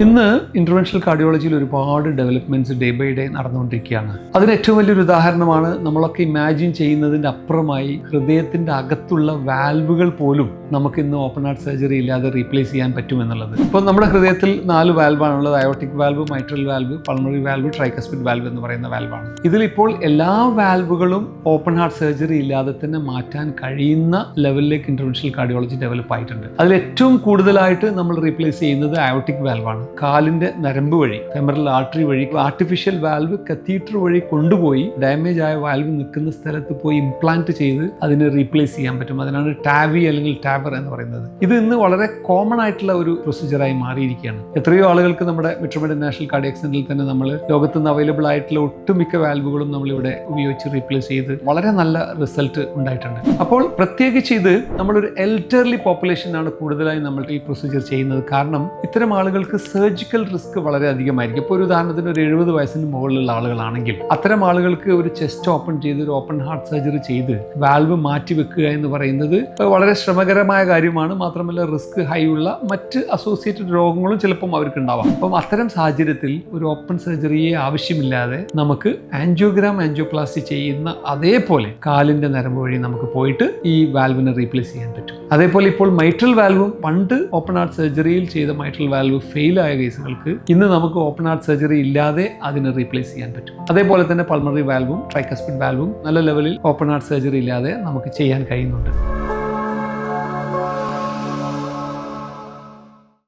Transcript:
ഇന്ന് ഇന്റർവെൻഷണൽ കാർഡിയോളജിയിൽ ഒരുപാട് developments day by day നടന്നുകൊണ്ടിരിക്കുകയാണ്. അതിന് ഏറ്റവും വലിയൊരു ഉദാഹരണമാണ് നമ്മളൊക്കെ ഇമാജിൻ ചെയ്യുന്നതിന്റെ അപ്പുറമായി ഹൃദയത്തിന്റെ അകത്തുള്ള വാൽവുകൾ പോലും നമുക്ക് ഇന്ന് ഓപ്പൺ ഹാർട്ട് സർജറി ഇല്ലാതെ റീപ്ലേസ് ചെയ്യാൻ പറ്റുമെന്നുള്ളത് ഇപ്പോൾ നമ്മുടെ ഹൃദയത്തിൽ നാല് വാൽവാണുള്ളത് aortic valve mitral valve pulmonary valve tricuspid valve എന്ന് പറയുന്ന വാൽവാണ് ഇതിലിപ്പോൾ എല്ലാ വാൽവുകളും ഓപ്പൺ ഹാർട്ട് സർജറി ഇല്ലാതെ തന്നെ മാറ്റാൻ കഴിയുന്ന ലെവലിലേക്ക് ഇന്റർവെൻഷണൽ കാർഡിയോളജി ഡെവലപ്പ് ആയിട്ടുണ്ട്. അതിൽ ഏറ്റവും കൂടുതലായിട്ട് നമ്മൾ റീപ്ലേസ് ചെയ്യുന്നത് അയോട്ടിക് വാൽവാണ് കാലിന്റെ നരമ്പ് വഴി ഫെമറൽ ആർട്ടറി വഴി ആർട്ടിഫിഷ്യൽ വാൽവ് കത്തീറ്റർ വഴി കൊണ്ടുപോയി ഡാമേജ് ആയ വാൽവ് നിൽക്കുന്ന സ്ഥലത്ത് പോയി ഇംപ്ലാന്റ് ചെയ്ത് അതിനെ റീപ്ലേസ് ചെയ്യാൻ പറ്റും. അതിനാണ് ടാവി അല്ലെങ്കിൽ ടാബർ എന്ന് പറയുന്നത്. ഇത് ഇന്ന് വളരെ കോമൺ ആയിട്ടുള്ള ഒരു പ്രൊസീജിയറായി മാറിയിരിക്കുകയാണ്. എത്രയോ ആളുകൾക്ക് നമ്മുടെ മെട്രോമെഡ് നാഷണൽ കാർഡിയക് സെന്ററിൽ തന്നെ നമ്മൾ ലോകത്ത് നിന്ന് അവൈലബിൾ ആയിട്ടുള്ള ഒട്ടുമിക്ക വാൽവുകളും നമ്മൾ ഇവിടെ ഉപയോഗിച്ച് റീപ്ലേസ് ചെയ്ത് വളരെ നല്ല റിസൾട്ട് ഉണ്ടായിട്ടുണ്ട്. അപ്പോൾ പ്രത്യേകിച്ച് ഇത് നമ്മളൊരു എൽറ്റർലി പോപ്പുലേഷനാണ് കൂടുതലായി നമ്മൾ ഈ പ്രൊസീജിയർ ചെയ്യുന്നത്. കാരണം ഇത്തരം ആളുകൾക്ക് സർജിക്കൽ റിസ്ക് വളരെ അധികമായിരിക്കും. ഇപ്പോൾ ഒരു ഉദാഹരണത്തിന് ഒരു എഴുപത് വയസ്സിന് മുകളിലുള്ള ആളുകളാണെങ്കിൽ അത്തരം ആളുകൾക്ക് ഒരു ചെസ്റ്റ് ഓപ്പൺ ചെയ്ത് ഒരു ഓപ്പൺ ഹാർട്ട് സർജറി ചെയ്ത് വാൽവ് മാറ്റി വെക്കുക എന്ന് പറയുന്നത് വളരെ ശ്രമകരമായ കാര്യമാണ്. മാത്രമല്ല റിസ്ക് ഹൈ ഉള്ള മറ്റ് അസോസിയേറ്റഡ് രോഗങ്ങളും ചിലപ്പം അവർക്ക് ഉണ്ടാവാം അപ്പം അത്തരം സാഹചര്യത്തിൽ ഒരു ഓപ്പൺ സർജറിയെ ആവശ്യമില്ലാതെ നമുക്ക് ആൻജിയോഗ്രാം ആൻജിയോപ്ലാസ്റ്റി ചെയ്യുന്ന അതേപോലെ കാലിന്റെ നരമ്പ് വഴി നമുക്ക് പോയിട്ട് ഈ വാൽവിനെ റീപ്ലേസ് ചെയ്യാൻ പറ്റും. അതേപോലെ ഇപ്പോൾ മൈട്രൽ വാൽവും പണ്ട് ഓപ്പൺ ഹാർട്ട് സർജറിയിൽ ചെയ്ത മൈട്രൽ വാൽവ് ഫെയിൽ ആയ കേസുകൾക്ക് ഇന്ന് നമുക്ക് ഓപ്പൺ ഹാർട്ട് സർജറി ഇല്ലാതെ അതിനെ റീപ്ലേസ് ചെയ്യാൻ പറ്റും. അതേപോലെ തന്നെ പൾമറി വാൽവും ട്രൈക്കസ്പിഡ് വാൽവും നല്ല ലെവലിൽ ഓപ്പൺ ഹാർട്ട് സർജറി ഇല്ലാതെ നമുക്ക് ചെയ്യാൻ കഴിയുന്നുണ്ട്.